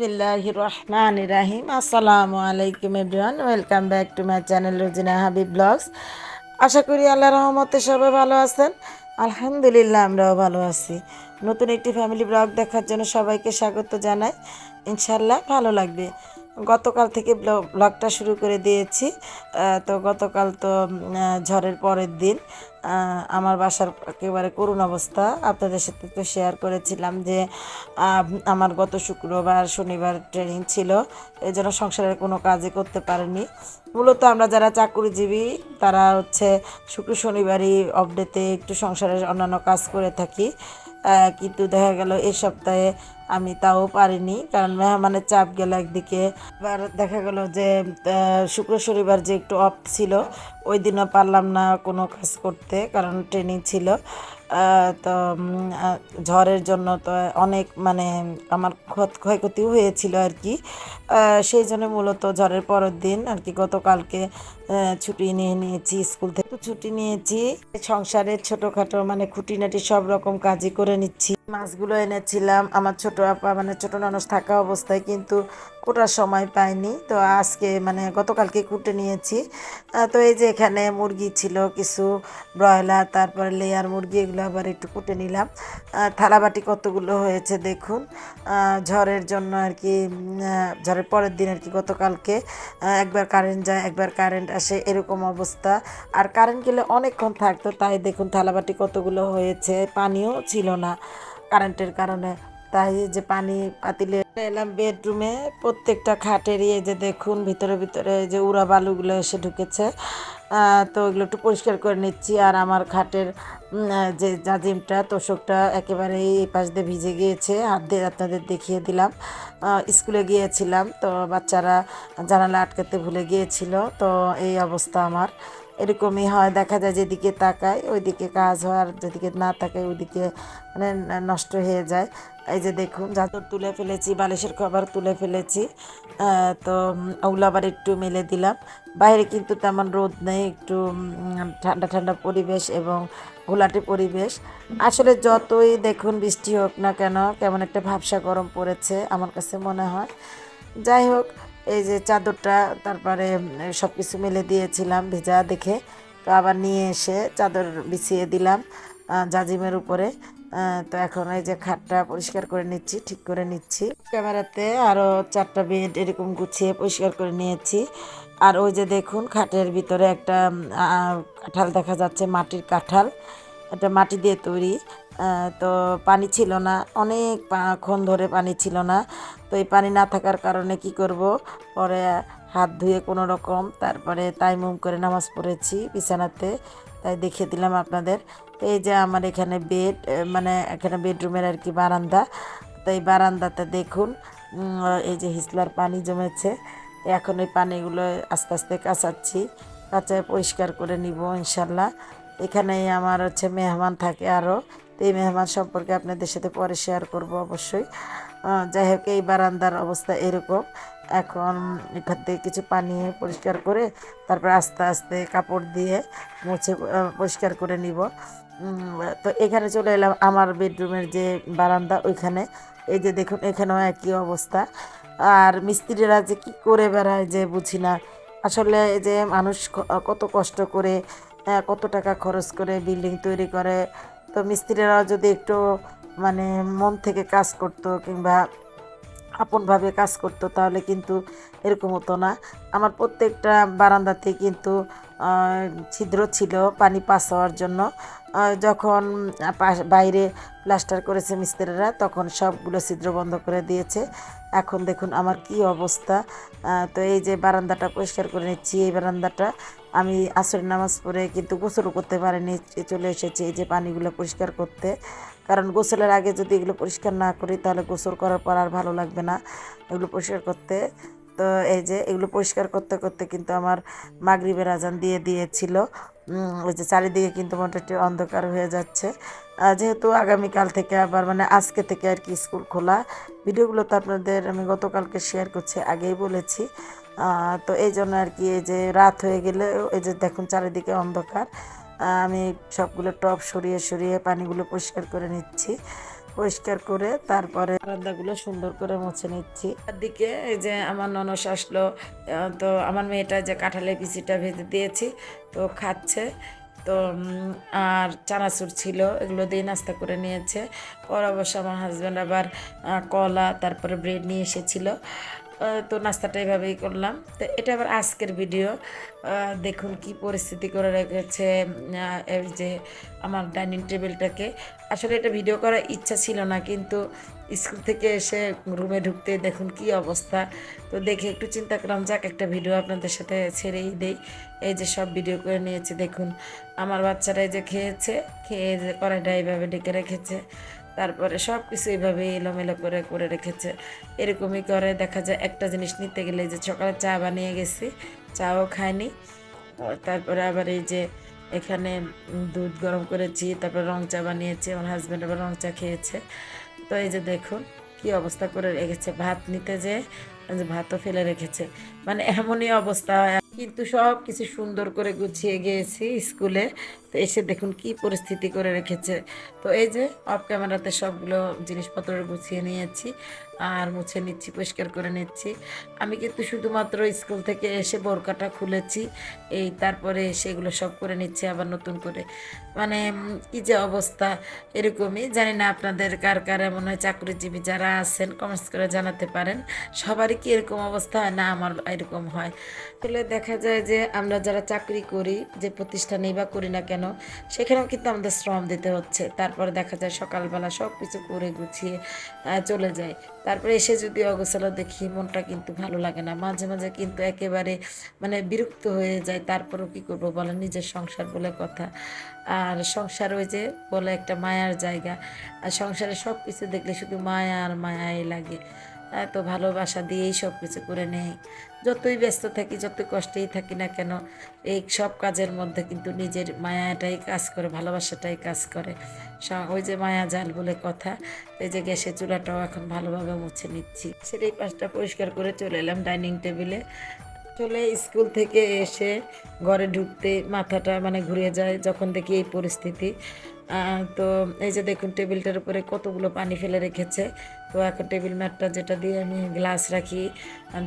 বিসমিল্লাহ রহমান রাহিম আসসালামু আলাইকুম everyone welcome back to my channel Rujina Habib blogs আশা করি আল্লাহ রহমতে সবাই ভালো আছেন। আলহামদুলিল্লাহ, আমরাও ভালো আছি। নতুন একটি ফ্যামিলি ব্লগ দেখার জন্য সবাইকে স্বাগত জানাই। ইনশাল্লাহ ভালো লাগবে। গতকাল থেকে ব্ল- ব্লগটা শুরু করে দিয়েছি। তো গতকাল তো ঝড়ের পরের দিন। আমার বাসার একেবারে করুণ অবস্থা। আপনাদের সাথে তো শেয়ার করেছিলাম যে আমার গত শুক্রবার, শনিবার ট্রেনিং ছিল। এই জন্য সংসারের কোনো কাজই করতে পারিনি। মূলত আমরা যারা চাকরিজীবী, তারা হচ্ছে শুক্র, শনিবারই অফ ডেতে একটু সংসারের অন্যান্য কাজ করে থাকি। কিন্তু দেখা গেল এই সপ্তাহে আমি তাও পারিনি, কারণ মেহমানের চাপ গেল একদিকে। এবার দেখা গেল যে শুক্র শনিবার যে একটু অফ ছিল, ওই দিনও পারলাম না কোনো কাজ করতে, কারণ ট্রেনিং ছিল। তো ঝড়ের জন্য তো অনেক মানে আমার ক্ষত, ক্ষয়ক্ষতিও হয়েছিল আর কি। সেই জন্য মূলত ঝড়ের পরের দিন আর কি গতকালকে ছুটি নিয়ে নিয়েছি স্কুল থেকে। ছুটি নিয়েছি, সংসারের ছোটোখাটো মানে খুঁটিনাটি সব রকম কাজই করে নিচ্ছি। মাছগুলো এনেছিলাম। আমার ছোট আপা মানে ছোট ননস থাকা অবস্থায় কিন্তু কোটার সময় পাইনি তো আজকে মানে গতকালকে কুটে নিয়েছি। তো এই যে এখানে মুরগি ছিল, কিছু ব্রয়লার, তারপরে লেয়ার মুরগি, এগুলো আবার একটু কুটে নিলাম। থালাবাটি কতগুলো হয়েছে দেখুন। ঝড়ের জন্য আর কি ঝড়ের পরের দিন আর কি গতকালকে একবার কারেন্ট যায়, একবার কারেন্ট আসে, এরকম অবস্থা। আর কারেন্ট গেলে অনেকক্ষণ থাকতো, তাই দেখুন থালাবাটি কতগুলো হয়েছে, পানিও ছিল না। কারেন্টের কারণে। তাই যে পানি পাতিলে এলাম বেডরুমে, প্রত্যেকটা খাটেরই এই যে দেখুন, ভিতরে ভিতরে যে উড়া বালুগুলো এসে ঢুকেছে। তো ওগুলো একটু পরিষ্কার করে নিচ্ছি। আর আমার খাটের যে জাজিমটা, তোষকটা একেবারে এই পাশ দিয়ে ভিজে গিয়েছে। হাত দিয়ে আপনাদের দেখিয়ে দিলাম। স্কুলে গিয়েছিলাম, তো বাচ্চারা জানালা আটকাতে ভুলে গিয়েছিল। তো এই অবস্থা আমার। এরকমই হয়, দেখা যায় যেদিকে তাকায় ওইদিকে কাজ হয় আর যেদিকে না তাকায় ওইদিকে মানে নষ্ট হয়ে যায়। এই যে দেখুন চাদর তুলে ফেলেছি, বালিশের খাবার তুলে ফেলেছি তো ওগুলো আবার একটু মেলে দিলাম। বাইরে কিন্তু তেমন রোদ নেই, একটু ঠান্ডা ঠান্ডা পরিবেশ এবং ঘোলাটে পরিবেশ। আসলে যতই দেখুন বৃষ্টি হোক না কেন, কেমন একটা ভাবসা গরম পড়েছে আমার কাছে মনে হয়। যাই হোক এই যে চাদরটা, তারপরে সব কিছু মেলে দিয়েছিলাম ভেজা দেখে। তো আবার নিয়ে এসে চাদর বিছিয়ে দিলাম জাজিমের উপরে। তো এখন এই যে খাটটা পরিষ্কার করে নিচ্ছি, ঠিক করে নিচ্ছি। ক্যামেরাতে আরও চারটা বেড এরকম গুছিয়ে পরিষ্কার করে নিয়েছি। আর ওই যে দেখুন, খাটের ভিতরে একটা কাঁঠাল দেখা যাচ্ছে, মাটির কাঁঠাল। এটা মাটি দিয়ে তৈরি। তো পানি ছিল না। অনেক অনেকক্ষণ ধরে পানি ছিল না। তো এই পানি না থাকার কারণে কি করব? পরে হাত ধুয়ে কোনো রকম, তারপরে তাইমুম করে নামাজ পড়েছি বিছানাতে। তাই দেখিয়ে দিলাম আপনাদের। তো এই যে আমার এখানে বেড মানে এখানে বেডরুমের আর কি বারান্দা। তো এই বারান্দাতে দেখুন এই যে হিসলার পানি জমেছে। এখন এই পানিগুলো আস্তে আস্তে কাচাচ্ছি। কাচায় পরিষ্কার করে নিব ইনশাল্লাহ। এখানেই আমার হচ্ছে মেহমান থাকে আরও। তো এই মেহমান সম্পর্কে আপনাদের সাথে পরে শেয়ার করব অবশ্যই। যাই হোক, এই বারান্দার অবস্থা এরকম। এখন এখান থেকে কিছু পানি পরিষ্কার করে তারপর আস্তে আস্তে কাপড় দিয়ে মুছে পরিষ্কার করে নিব। তো এখানে চলে এলাম আমার বেডরুমের যে বারান্দা ওইখানে। এই যে দেখুন, এখানেও একই অবস্থা। আর মিস্ত্রিরা যে কী করে বেড়ায় যে বুঝি না। আসলে যে মানুষ কত কষ্ট করে কত টাকা খরচ করে বিল্ডিং তৈরি করে। তো মিস্ত্রিরা যদি একটু মানে মন থেকে কাজ করতো কিংবা আপনভাবে কাজ করতো, তাহলে কিন্তু এরকম হতো না। আমার প্রত্যেকটা বারান্দাতে কিন্তু ছিদ্র ছিল পানি পাস হওয়ার জন্য। যখন বাইরে প্লাস্টার করেছে মিস্ত্রিরা, তখন সবগুলো ছিদ্র বন্ধ করে দিয়েছে। এখন দেখুন আমার কি অবস্থা। তো এই যে বারান্দাটা পরিষ্কার করে নিচ্ছি, এই বারান্দাটা। আমি আসরের নামাজ পড়ে কিন্তু গোসলও করতে পারিনি চলে এসেছি এই যে পানিগুলো পরিষ্কার করতে। কারণ গোসলের আগে যদি এগুলো পরিষ্কার না করি তাহলে গোসল করার পর আর ভালো লাগবে না এগুলো পরিষ্কার করতে। তো এই যে এগুলো পরিষ্কার করতে করতে কিন্তু আমার মাগরিবের আজান দিয়ে দিয়েছিল। ওই যে চারিদিকে কিন্তু মোটামুটি অন্ধকার হয়ে যাচ্ছে। যেহেতু আগামীকাল থেকে আবার মানে আজকে থেকে আর কি স্কুল খোলা। ভিডিওগুলো তো আপনাদের আমি গতকালকে শেয়ার করছি, আগেই বলেছি। তো এই জন্য আর কি এই যে রাত হয়ে গেলে, এই যে দেখুন চারিদিকে অন্ধকার। আমি সবগুলো টপ সরিয়ে সরিয়ে পানিগুলো পরিষ্কার করে নিচ্ছি। পরিষ্কার করে তারপরে বারান্দাগুলো সুন্দর করে মুছে নিচ্ছি। দিকে এই যে আমার ননস আসলো তো আমার মেয়েটা যে কাঁঠালের পিসিটা ভেজে দিয়েছি, তো খাচ্ছে। তো আর চানাচুর ছিল, এগুলো দিয়ে নাস্তা করে নিয়েছে। পর অবশ্য আমার হাজব্যান্ড আবার কলা, তারপরে ব্রেড নিয়ে এসেছিল। তো নাস্তাটা এভাবেই করলাম। তো এটা আবার আজকের ভিডিও দেখুন কি পরিস্থিতি করে রেখেছে এই যে আমার ডাইনিং টেবিলটাকে। আসলে এটা ভিডিও করার ইচ্ছা ছিল না, কিন্তু স্কুল থেকে এসে রুমে ঢুকতে দেখুন কি অবস্থা। তো দেখে একটু চিন্তা করলাম, যাক একটা ভিডিও আপনাদের সাথে ছেড়েই দেই। এই যে সব ভিডিও করে নিয়েছি, দেখুন। আমার বাচ্চারা এই যে খেয়েছে, খেয়ে যে কড়াইটা এইভাবে ডেকে রেখেছে। তারপরে সব কিছু এইভাবে এলোমেলো করে করে রেখেছে। এরকমই করে, দেখা যায় একটা জিনিস নিতে গেলে যে সকালে চা বানিয়ে গেছি, চাও আর তারপরে আবার এই যে এখানে দুধ গরম করেছি, তারপর রং চা বানিয়েছি, আমার হাজব্যান্ড আবার রং চা খেয়েছে। তো এই যে দেখুন কি অবস্থা করে রেখেছে, ভাত নিতে যে ভাতও ফেলে রেখেছে। মানে এমনই অবস্থা। কিন্তু সব কিছু সুন্দর করে গুছিয়ে গিয়েছি স্কুলে। তো এসে দেখুন কি পরিস্থিতি করে রেখেছে। তো এই যে অফ ক্যামেরাতে সবগুলো জিনিসপত্র গুছিয়ে নিয়েছি আর মুছে নিচ্ছি, পরিষ্কার করে নিচ্ছি। আমি কিন্তু শুধুমাত্র স্কুল থেকে এসে বোরকাটা খুলেছি, এই তারপরে সেগুলো সব করে নিচ্ছি আবার নতুন করে। মানে কি যে অবস্থা এরকমই, জানি না আপনাদের কার কার এমন হয়, চাকরিজীবী যারা আছেন কমেন্টস করে জানাতে পারেন। সবারই কি এরকম অবস্থা হয়? না, আমার এরকম হয়। আসলে দেখা যায় যে আমরা যারা চাকরি করি, যে প্রতিষ্ঠানেই বা করি না কেন সেখানেও কিন্তু আমাদের শ্রম দিতে হচ্ছে। তারপরে দেখা যায় সকালবেলা সব কিছু করে গুছিয়ে চলে যায়। তারপরে এসে যদি অগোছালো দেখি, মনটা কিন্তু ভালো লাগে না। মাঝে মাঝে কিন্তু একেবারে মানে বিরক্ত হয়ে যায়। তারপরেও কি করব বলে নিজের সংসার বলে কথা। আর সংসার ওই যে বলে একটা মায়ার জায়গা। আর সংসারে সব কিছু দেখলে শুধু মায়া আর মায়াই লাগে। এত ভালোবাসা দিয়েই সব কিছু করে নেই যতই ব্যস্ত থাকি, যতই কষ্টেই থাকি না কেন, এই সব কাজের মধ্যে কিন্তু নিজের মায়াটাই কাজ করে, ভালোবাসাটাই কাজ করে। ওই যে মায়া জাল বলে কথা, এই যে গ্যাসের চুলাটাও এখন ভালোভাবে মুছে নিচ্ছি। সেটা এই পাশটা পরিষ্কার করে চলে এলাম ডাইনিং টেবিলে। চলে স্কুল থেকে এসে ঘরে ঢুকতে মাথাটা মানে ঘুরে যায়, যখন দেখি এই পরিস্থিতি। তো এই যে দেখুন টেবিলটার উপরে কতগুলো পানি ফেলে রেখেছে। তো এখন টেবিল ম্যাটটা যেটা দিয়ে আমি গ্লাস রাখি,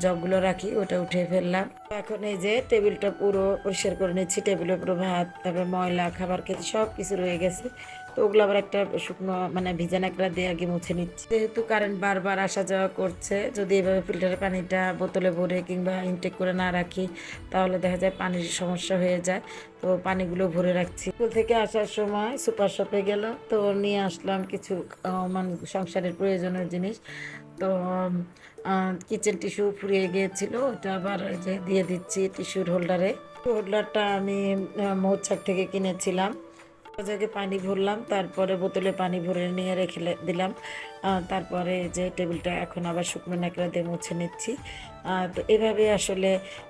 জগগুলো রাখি, ওটা উঠে ফেললাম। এখন এই যে টেবিলটা পুরো পরিষ্কার করে নিচ্ছি। টেবিলের উপরে ভাত, তারপরে ময়লা, খাবার খেতে সব কিছু রয়ে গেছে। তো ওগুলো আবার একটা শুকনো মানে ভিজা নাকড়া দিয়ে আগে মুছে নিচ্ছি। যেহেতু কারেন্ট বারবার আসা যাওয়া করছে, যদি এভাবে ফিল্টারের পানিটা বোতলে ভরে কিংবা ইনটেক করে না রাখি, তাহলে দেখা যায় পানির সমস্যা হয়ে যায়। তো পানিগুলো ভরে রাখছি। স্কুল থেকে আসার সময় সুপার শপে গেল, তো নিয়ে আসলাম কিছু মানে সংসারের প্রয়োজনীয় জিনিস। তো কিচেন টিস্যু ফুরিয়ে গিয়েছিল, ওটা আবার যে দিয়ে দিচ্ছি টিস্যুর হোল্ডারে হোল্ডারটা আমি মৌচাক থেকে কিনেছিলাম। জায়গায় পানি ভরলাম, তারপরে বোতলে পানি ভরে নিয়ে রেখে দিলাম। তারপরে যে টেবিলটা এখন আবার শুকনো ন্যাকড়া দিয়ে মুছে নিচ্ছি। তো এভাবে আসলে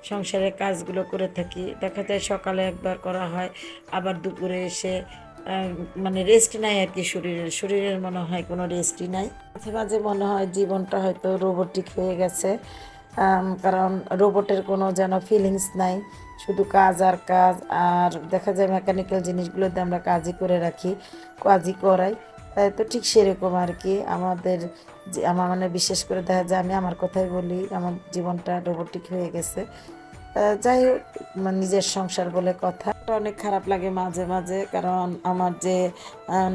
সংসারের কাজগুলো করে থাকি। দেখা যায় সকালে একবার করা হয়, আবার দুপুরে এসে মানে রেস্ট নাই আর কি শরীরের। শরীরের মনে হয় কোনো রেস্টই নাই। মাঝে মাঝে মনে হয় জীবনটা হয়তো রোবটিক হয়ে গেছে। কারণ রোবটের কোনো যেন ফিলিংস নাই। শুধু কাজ আর কাজ, আর দেখা যায় মেকানিক্যাল জিনিসগুলোতে আমরা কাজই করে রাখি কাজই করাই। তাই তো ঠিক সেরকম আর কি। আমাদের যে, আমার মানে বিশেষ করে দেখা যায় আমি আমার কথাই বলি, আমার জীবনটা রোবটিক হয়ে গেছে। যাই হোক নিজের সংসার বলে কথা। এটা অনেক খারাপ লাগে মাঝে মাঝে। কারণ আমার যে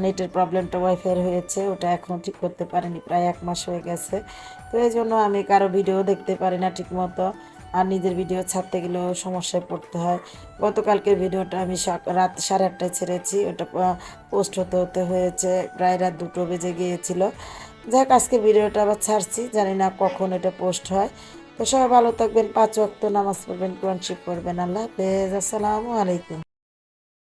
নেটের প্রবলেমটা ওয়াইফাই হয়েছে, ওটা এখনও ঠিক করতে পারিনি, প্রায় এক মাস হয়ে গেছে। তো এই জন্য আমি কারও ভিডিও দেখতে পারি না ঠিক মতো আর নিজের ভিডিও ছাড়তে গেলেও সমস্যায় পড়তে হয়। গতকালকের ভিডিওটা আমি রাত সাড়ে আটটায় ছেড়েছি। ওটা পোস্ট হতে হতে হয়েছে, প্রায় রাত দুটো বেজে গিয়েছিল। যাক আজকে ভিডিওটা আবার ছাড়ছি। জানি না কখন এটা পোস্ট হয়। তো সবাই ভালো থাকবেন পাঁচ ওয়াক্ত নামাজ পড়বেন কোরআন শিব পড়বেন। আল্লাহ আসসালামু আলাইকুম।